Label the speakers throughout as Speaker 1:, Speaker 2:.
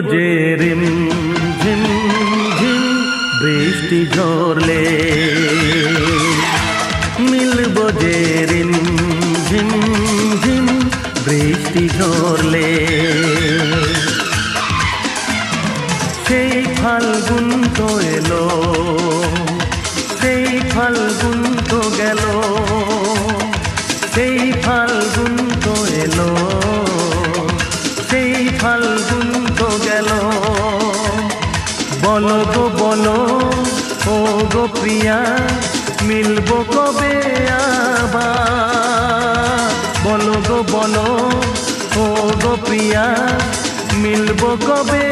Speaker 1: যে রিম ঝিম ঝিম বৃষ্টি ঝরলে বলো গো বলো, ও গো মিলবো কবে আবার? বলো গো বলো, ও গো মিলবো কবে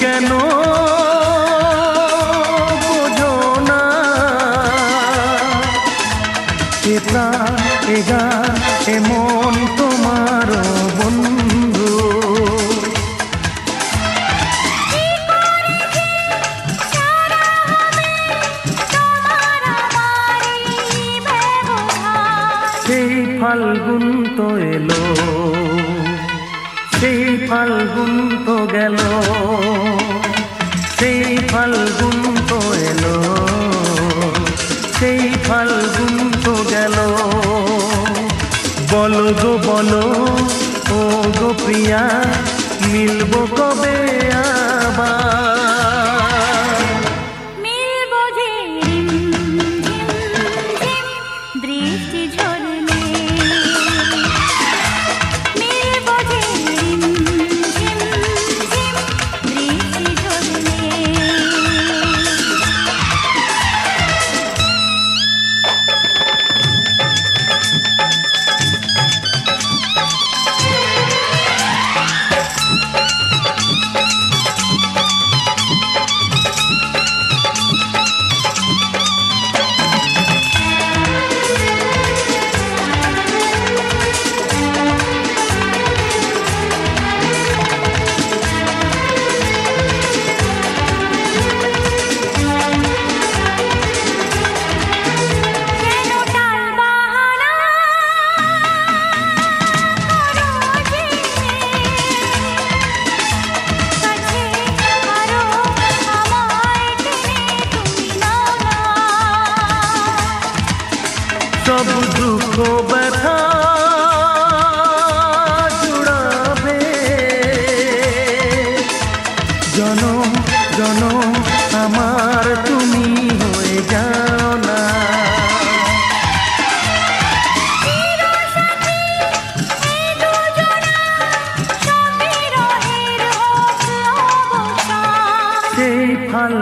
Speaker 1: কেন সেই ফাল্গুন তো গেল, সেই ফাল্গুন তো এলো, সেই ফাল্গুন তো গেল। বলো গো, বলো, ও গো প্রিয়া, মিলবো কবে আবার?
Speaker 2: মিলবো যে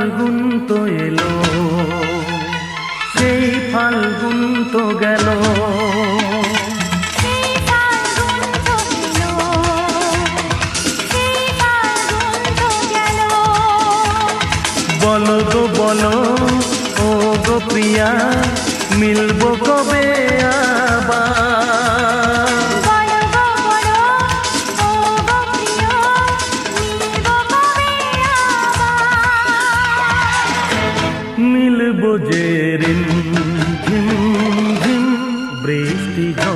Speaker 1: ফাল্গুন তো এলো সেই ফাল্গুন তো গেল। বলো গো বলো ও গো প্রিয়া মিলবো কবে? নীল বোঝে রিম ঝিম ঝিম বৃষ্টি ঝড়।